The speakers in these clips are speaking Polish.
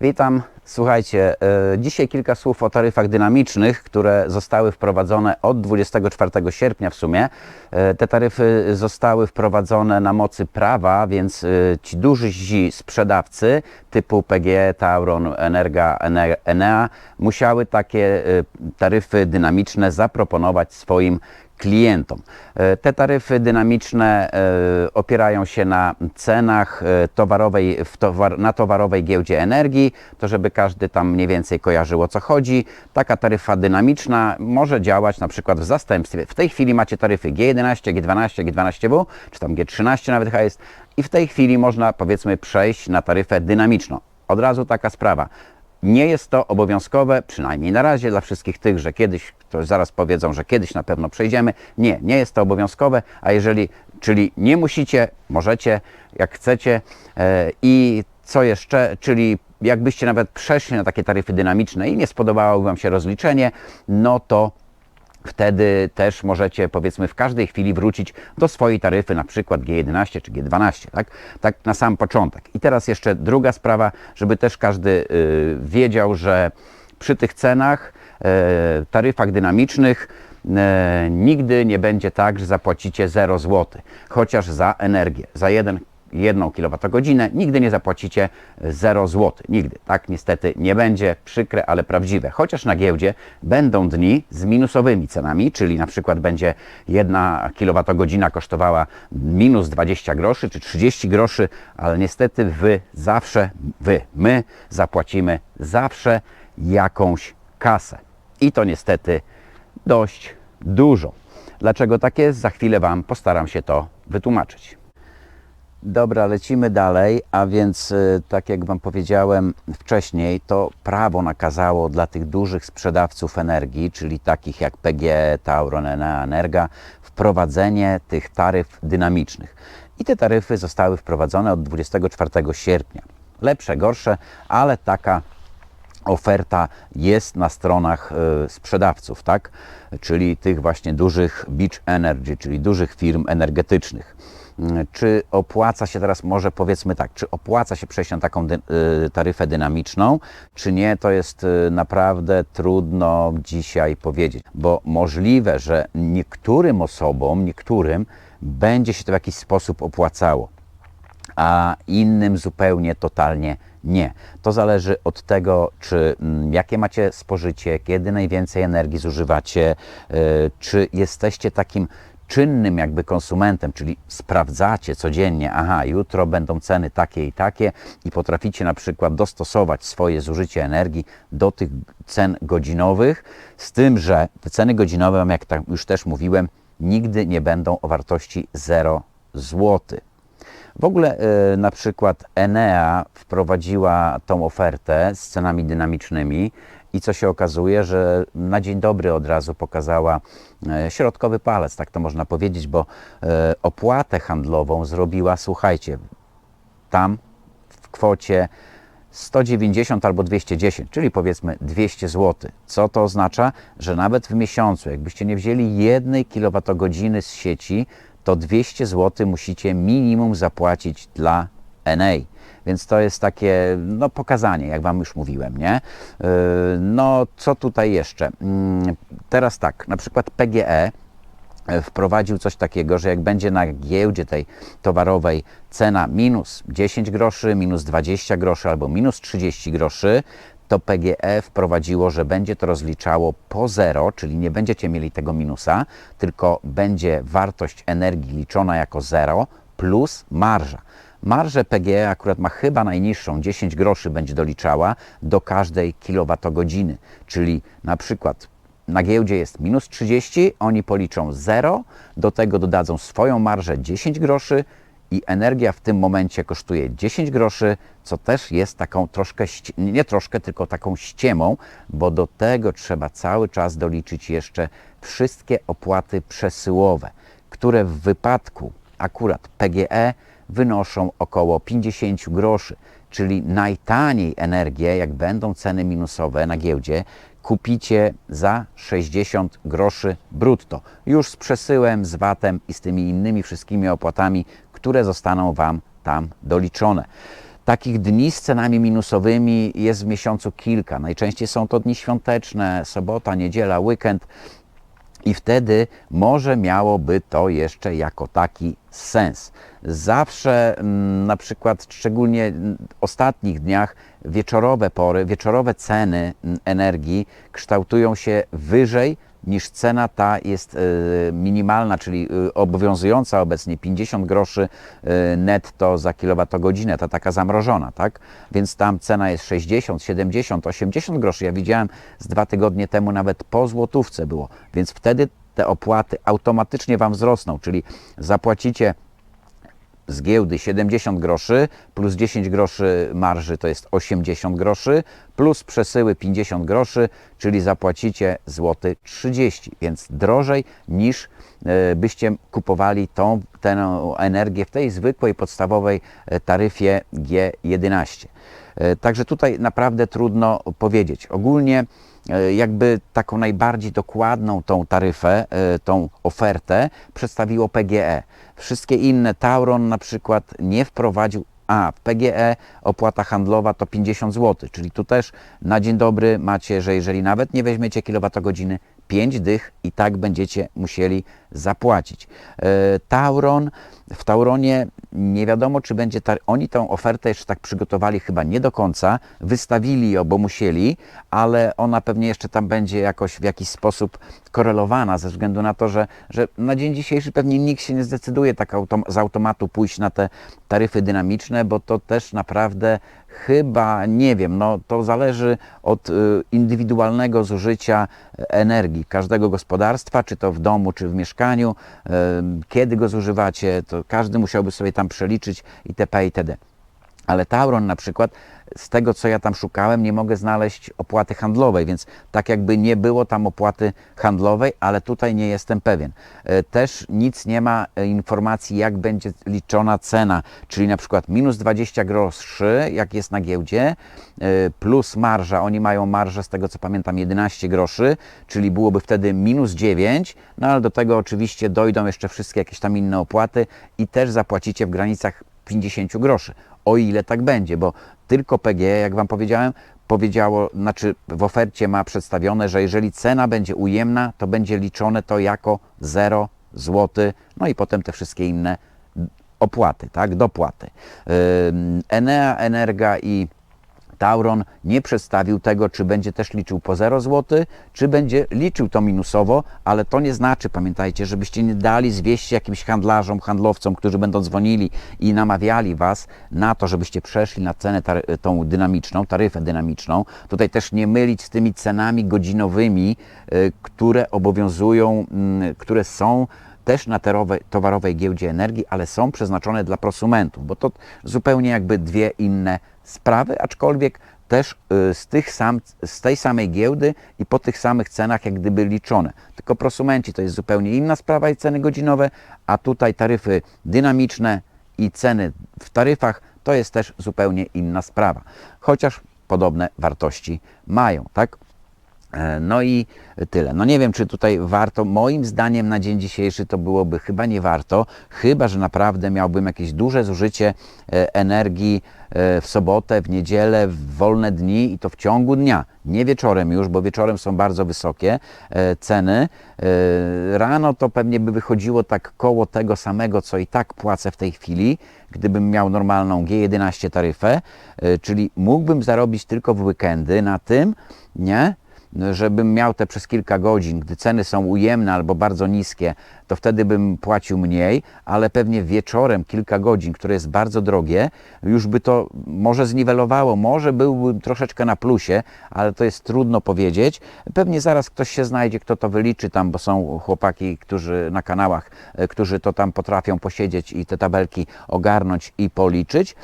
Witam. Słuchajcie, e, dzisiaj kilka słów o taryfach dynamicznych, które zostały wprowadzone od 24 sierpnia w sumie. E, Te taryfy zostały wprowadzone na mocy prawa, więc e, ci duży sprzedawcy typu PGE, Tauron, Energa, Ene- Enea musiały takie taryfy dynamiczne zaproponować swoim klientom. E, Te taryfy dynamiczne e, opierają się na cenach e, towarowej, towar, na towarowej giełdzie energii, to żeby każdy tam mniej więcej kojarzył o co chodzi. Taka taryfa dynamiczna może działać na przykład w zastępstwie. W tej chwili macie taryfy G11, G12, G12W, czy tam G13 nawet chyba jest i w tej chwili można powiedzmy przejść na taryfę dynamiczną. Od razu taka sprawa. Nie jest to obowiązkowe, przynajmniej na razie dla wszystkich tych, że kiedyś, to zaraz powiedzą, że kiedyś na pewno przejdziemy. Nie, nie jest to obowiązkowe, a jeżeli, czyli nie musicie, możecie, jak chcecie. E, I co jeszcze, czyli jakbyście nawet przeszli na takie taryfy dynamiczne i nie spodobało Wam się rozliczenie, no to wtedy też możecie powiedzmy w każdej chwili wrócić do swojej taryfy, na przykład G11 czy G12, tak? Tak na sam początek. I teraz jeszcze druga sprawa, żeby też każdy y, wiedział, że przy tych cenach, y, taryfach dynamicznych y, nigdy nie będzie tak, że zapłacicie 0 zł, chociaż za energię, za jeden 1 kWh nigdy nie zapłacicie 0 zł. Nigdy. Tak niestety nie będzie. Przykre, ale prawdziwe. Chociaż na giełdzie będą dni z minusowymi cenami, czyli na przykład będzie 1 kWh kosztowała minus 20 groszy czy 30 groszy, ale niestety wy zawsze, wy, my zapłacimy zawsze jakąś kasę. I to niestety dość dużo. Dlaczego tak jest? Za chwilę Wam postaram się to wytłumaczyć. Dobra, lecimy dalej, a więc y, tak jak Wam powiedziałem wcześniej, to prawo nakazało dla tych dużych sprzedawców energii, czyli takich jak PGE, Tauron, Enea, Energa, wprowadzenie tych taryf dynamicznych. I te taryfy zostały wprowadzone od 24 sierpnia. Lepsze, gorsze, ale taka oferta jest na stronach y, sprzedawców, tak? Czyli tych właśnie dużych beach energy, czyli dużych firm energetycznych. Czy opłaca się teraz, może powiedzmy tak, czy opłaca się przejść na taką dy, y, taryfę dynamiczną, czy nie, to jest y, naprawdę trudno dzisiaj powiedzieć, bo możliwe, że niektórym osobom, niektórym będzie się to w jakiś sposób opłacało a innym zupełnie totalnie nie. To zależy od tego, czy mm, jakie macie spożycie, kiedy najwięcej energii zużywacie, y, czy jesteście takim czynnym jakby konsumentem, czyli sprawdzacie codziennie, aha, jutro będą ceny takie i takie i potraficie na przykład dostosować swoje zużycie energii do tych cen godzinowych, z tym, że te ceny godzinowe, jak już też mówiłem, nigdy nie będą o wartości 0 zł. W ogóle y, na przykład Enea wprowadziła tą ofertę z cenami dynamicznymi i co się okazuje, że na dzień dobry od razu pokazała e, środkowy palec, tak to można powiedzieć, bo e, opłatę handlową zrobiła, słuchajcie, tam w kwocie 190 albo 210, czyli powiedzmy 200 zł. Co to oznacza? Że nawet w miesiącu, jakbyście nie wzięli jednej kWh z sieci, to 200 zł musicie minimum zapłacić dla NA. Więc to jest takie no, pokazanie, jak Wam już mówiłem, nie? Yy, No, co tutaj jeszcze? Mm, Teraz tak, na przykład PGE wprowadził coś takiego, że jak będzie na giełdzie tej towarowej cena minus 10 groszy, minus 20 groszy albo minus 30 groszy, to PGE wprowadziło, że będzie to rozliczało po zero, czyli nie będziecie mieli tego minusa, tylko będzie wartość energii liczona jako zero plus marża. Marżę PGE akurat ma chyba najniższą, 10 groszy będzie doliczała do każdej kilowatogodziny, czyli na przykład na giełdzie jest minus 30, oni policzą 0, do tego dodadzą swoją marżę 10 groszy i energia w tym momencie kosztuje 10 groszy, co też jest taką troszkę, nie troszkę, tylko taką ściemą, bo do tego trzeba cały czas doliczyć jeszcze wszystkie opłaty przesyłowe, które w wypadku akurat PGE wynoszą około 50 groszy, czyli najtaniej energię, jak będą ceny minusowe na giełdzie, kupicie za 60 groszy brutto. Już z przesyłem, z VAT-em i z tymi innymi wszystkimi opłatami, które zostaną Wam tam doliczone. Takich dni z cenami minusowymi jest w miesiącu kilka. Najczęściej są to dni świąteczne, sobota, niedziela, weekend. I wtedy może miałoby to jeszcze jako taki sens. Zawsze mm, na przykład, szczególnie w ostatnich dniach, wieczorowe pory, wieczorowe ceny mm, energii kształtują się wyżej niż cena ta jest y, minimalna, czyli y, obowiązująca obecnie 50 groszy y, netto za kilowatogodzinę, ta taka zamrożona, tak? Więc tam cena jest 60, 70, 80 groszy. Ja widziałem z dwa tygodnie temu nawet po złotówce było, więc wtedy te opłaty automatycznie Wam wzrosną, czyli zapłacicie z giełdy 70 groszy plus 10 groszy marży to jest 80 groszy plus przesyły 50 groszy, czyli zapłacicie złoty 30, więc drożej niż e, byście kupowali tą tę energię w tej zwykłej podstawowej e, taryfie G11. E, także tutaj naprawdę trudno powiedzieć. Ogólnie jakby taką najbardziej dokładną tą taryfę, tą ofertę przedstawiło PGE. Wszystkie inne, Tauron na przykład nie wprowadził a PGE opłata handlowa to 50 zł, czyli tu też na dzień dobry macie, że jeżeli nawet nie weźmiecie kilowatogodziny, 5 dych i tak będziecie musieli zapłacić. E, Tauron, w Tauronie nie wiadomo, czy będzie. Ta, oni tę ofertę jeszcze tak przygotowali chyba nie do końca, wystawili ją, bo musieli, ale ona pewnie jeszcze tam będzie jakoś w jakiś sposób korelowana, ze względu na to, że, że na dzień dzisiejszy pewnie nikt się nie zdecyduje tak autom z automatu pójść na te taryfy dynamiczne, bo to też naprawdę chyba, nie wiem, no to zależy od y, indywidualnego zużycia energii każdego gospodarstwa, czy to w domu, czy w mieszkaniu, y, kiedy go zużywacie, to każdy musiałby sobie tam przeliczyć itp. itd. Ale Tauron na przykład z tego, co ja tam szukałem, nie mogę znaleźć opłaty handlowej, więc tak jakby nie było tam opłaty handlowej, ale tutaj nie jestem pewien. E, też nic nie ma e, informacji, jak będzie liczona cena, czyli na przykład minus 20 groszy, jak jest na giełdzie, e, plus marża, oni mają marżę z tego, co pamiętam, 11 groszy, czyli byłoby wtedy minus 9, no ale do tego oczywiście dojdą jeszcze wszystkie jakieś tam inne opłaty i też zapłacicie w granicach 50 groszy o ile tak będzie, bo tylko PG, jak Wam powiedziałem, powiedziało, znaczy w ofercie ma przedstawione, że jeżeli cena będzie ujemna, to będzie liczone to jako 0 zł, no i potem te wszystkie inne opłaty, tak, dopłaty. Enea, Energa i Tauron nie przedstawił tego, czy będzie też liczył po 0 zł, czy będzie liczył to minusowo, ale to nie znaczy, pamiętajcie, żebyście nie dali zwieść jakimś handlarzom, handlowcom, którzy będą dzwonili i namawiali Was na to, żebyście przeszli na cenę tą dynamiczną, taryfę dynamiczną. Tutaj też nie mylić z tymi cenami godzinowymi, y, które obowiązują, mm, które są też na towarowej, giełdzie energii, ale są przeznaczone dla prosumentów, bo to zupełnie jakby dwie inne sprawy, aczkolwiek też y, z, tych sam, z tej samej giełdy i po tych samych cenach jak gdyby liczone. Tylko prosumenci to jest zupełnie inna sprawa i ceny godzinowe, a tutaj taryfy dynamiczne i ceny w taryfach to jest też zupełnie inna sprawa. Chociaż podobne wartości mają, tak? E, no i tyle. No nie wiem, czy tutaj warto. Moim zdaniem na dzień dzisiejszy to byłoby chyba nie warto, chyba że naprawdę miałbym jakieś duże zużycie e, energii e, w sobotę, w niedzielę, w wolne dni i to w ciągu dnia, nie wieczorem już, bo wieczorem są bardzo wysokie ceny. Rano to pewnie by wychodziło tak koło tego samego, co i tak płacę w tej chwili, gdybym miał normalną G11 taryfę, czyli mógłbym zarobić tylko w weekendy na tym, nie? Żebym miał te przez kilka godzin, gdy ceny są ujemne albo bardzo niskie, to wtedy bym płacił mniej, ale pewnie wieczorem kilka godzin, które jest bardzo drogie, już by to może zniwelowało, może byłbym troszeczkę na plusie, ale to jest trudno powiedzieć. Pewnie zaraz ktoś się znajdzie, kto to wyliczy tam, bo są chłopaki, którzy na kanałach, e, którzy to tam potrafią posiedzieć i te tabelki ogarnąć i policzyć.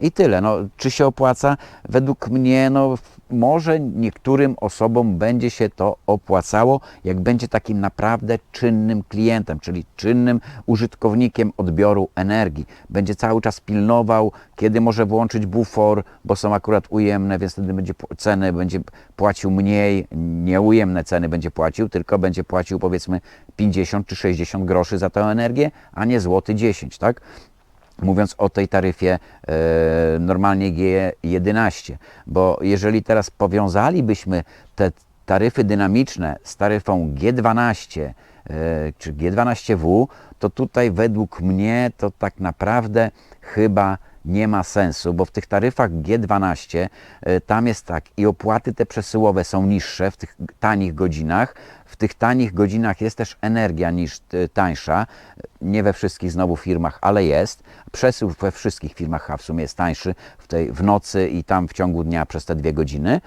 I tyle. No, czy się opłaca? Według mnie, no, może niektórym osobom będzie się to opłacało, jak będzie takim naprawdę czynnym klientem, czyli czynnym użytkownikiem odbioru energii. Będzie cały czas pilnował, kiedy może włączyć bufor, bo są akurat ujemne, więc wtedy będzie ceny będzie płacił mniej, nieujemne ceny będzie płacił, tylko będzie płacił powiedzmy 50 czy 60 groszy za tę energię, a nie złoty 10, tak? Mówiąc o tej taryfie e, normalnie G11, bo jeżeli teraz powiązalibyśmy te taryfy dynamiczne z taryfą G12 e, czy G12W, to tutaj według mnie to tak naprawdę chyba nie ma sensu, bo w tych taryfach G12 e, tam jest tak i opłaty te przesyłowe są niższe w tych tanich godzinach. W tych tanich godzinach jest też energia niż e, tańsza. Nie we wszystkich znowu firmach, ale jest. Przesył we wszystkich firmach a w sumie jest tańszy w, tej, w nocy i tam w ciągu dnia przez te dwie godziny.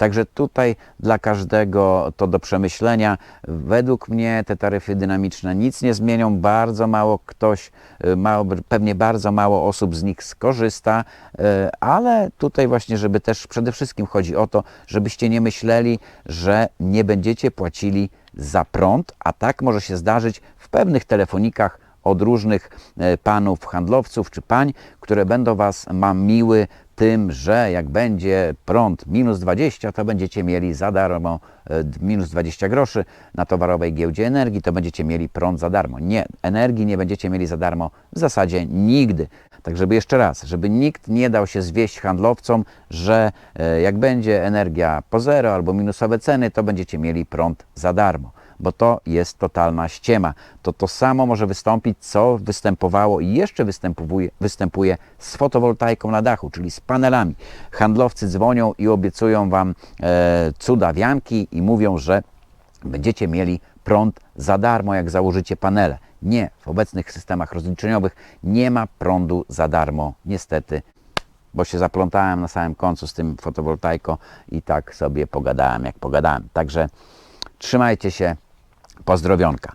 Także tutaj dla każdego to do przemyślenia. Według mnie te taryfy dynamiczne nic nie zmienią. Bardzo mało ktoś, y, mało, pewnie bardzo mało osób z nich skorzysta, y, ale tutaj właśnie, żeby też przede wszystkim chodzi o to, żebyście nie myśleli, że nie będziecie płacili za prąd, a tak może się zdarzyć w pewnych telefonikach od różnych e, panów handlowców czy pań, które będą Was mamiły tym, że jak będzie prąd minus 20, to będziecie mieli za darmo e, minus 20 groszy na towarowej giełdzie energii, to będziecie mieli prąd za darmo. Nie, energii nie będziecie mieli za darmo w zasadzie nigdy. Tak, żeby jeszcze raz, żeby nikt nie dał się zwieść handlowcom, że e, jak będzie energia po zero albo minusowe ceny, to będziecie mieli prąd za darmo bo to jest totalna ściema. To to samo może wystąpić, co występowało i jeszcze występuje, występuje z fotowoltaiką na dachu, czyli z panelami. Handlowcy dzwonią i obiecują Wam e, cuda wianki i mówią, że będziecie mieli prąd za darmo, jak założycie panele. Nie, w obecnych systemach rozliczeniowych nie ma prądu za darmo, niestety bo się zaplątałem na samym końcu z tym fotowoltaiką i tak sobie pogadałem, jak pogadałem. Także trzymajcie się, pozdrowionka.